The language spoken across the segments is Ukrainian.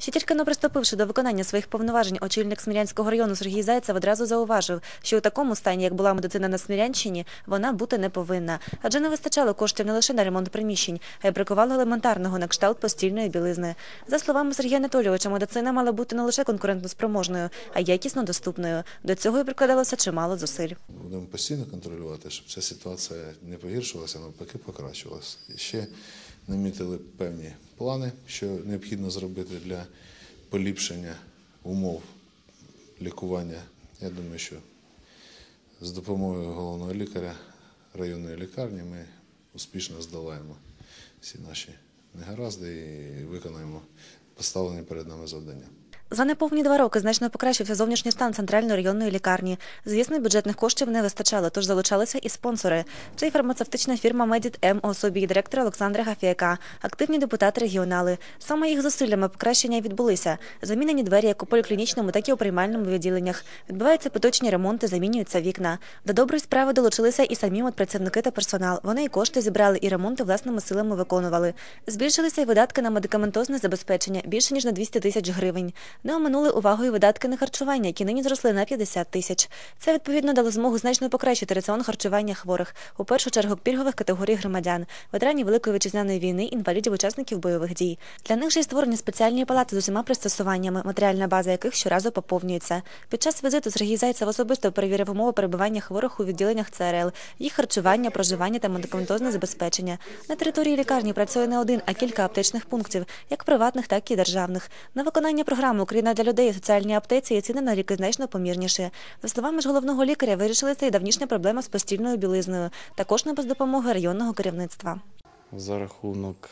Ще тільки не приступивши до виконання своїх повноважень, очільник Смілянського району Сергій Зайцев одразу зауважив, що у такому стані, як була медицина на Смілянщині, вона бути не повинна. Адже не вистачало коштів не лише на ремонт приміщень, а й бракувало елементарного на кшталт постільної білизни. За словами Сергія Анатолійовича, медицина мала бути не лише конкурентноспроможною, а й якісно доступною. До цього й прикладалося чимало зусиль. Будемо постійно контролювати, щоб ця ситуація не погіршувалася, навпаки покращувалася. Ще намітили певні плани, що необхідно зробити для поліпшення умов лікування. Я думаю, що з допомогою головного лікаря районної лікарні ми успішно здолаємо всі наші негаразди і виконаємо поставлені перед нами завдання. За неповні два роки значно покращився зовнішній стан центральної районної лікарні. Звісно, бюджетних коштів не вистачало, тож залучалися і спонсори. Це і фармацевтична фірма Медіт М у особі директора Олександра Гафіяка, активні депутати регіонали. Саме їх зусиллями покращення й відбулися. Замінені двері як у поліклінічному, так і у приймальному відділеннях. Відбуваються поточні ремонти, замінюються вікна. До доброї справи долучилися і самі медпрацівники та персонал. Вони і кошти зібрали, і ремонти власними силами виконували. Збільшилися й видатки на медикаментозне забезпечення більше ніж на 200 тисяч гривень. Не оминули увагою видатки на харчування, які нині зросли на 50 тисяч. Це відповідно дало змогу значно покращити раціон харчування хворих, у першу чергу пільгових категорій громадян, ветеранів Великої вітчизняної війни, інвалідів, учасників бойових дій. Для них же й створені спеціальні палати з усіма пристосуваннями, матеріальна база яких щоразу поповнюється. Під час візиту Сергій Зайцев особисто перевірив умови перебування хворих у відділеннях ЦРЛ, їх харчування, проживання та медикаментозне забезпечення. На території лікарні працює не один, а кілька аптечних пунктів, як приватних, так і державних. На виконання програми Україна для людей у соціальній аптеці і ціни на ліки значно помірніше. За словами ж головного лікаря, вирішилася і давнішня проблема з постільною білизною, також не без допомоги районного керівництва. за рахунок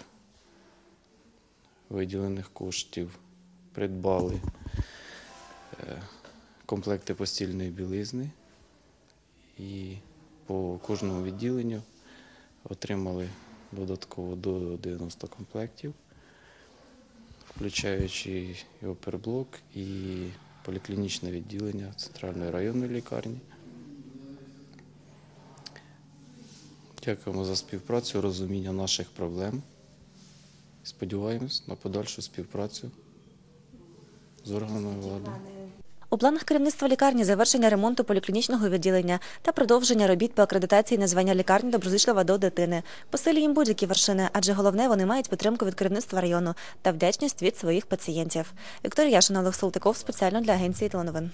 виділених коштів придбали е, комплекти постільної білизни і по кожному відділенню отримали додатково до 90 комплектів, включаючи і оперблок, і поліклінічне відділення центральної районної лікарні. Дякуємо за співпрацю, розуміння наших проблем. Сподіваємось на подальшу співпрацю з органами влади. У планах керівництва лікарні завершення ремонту поліклінічного відділення та продовження робіт по акредитації названня лікарні доброзичлива до дитини. Посилі їм будь-які вершини, адже головне вони мають підтримку від керівництва району та вдячність від своїх пацієнтів. Вікторія Яшина, Олег Салтиков спеціально для агенції теленовин.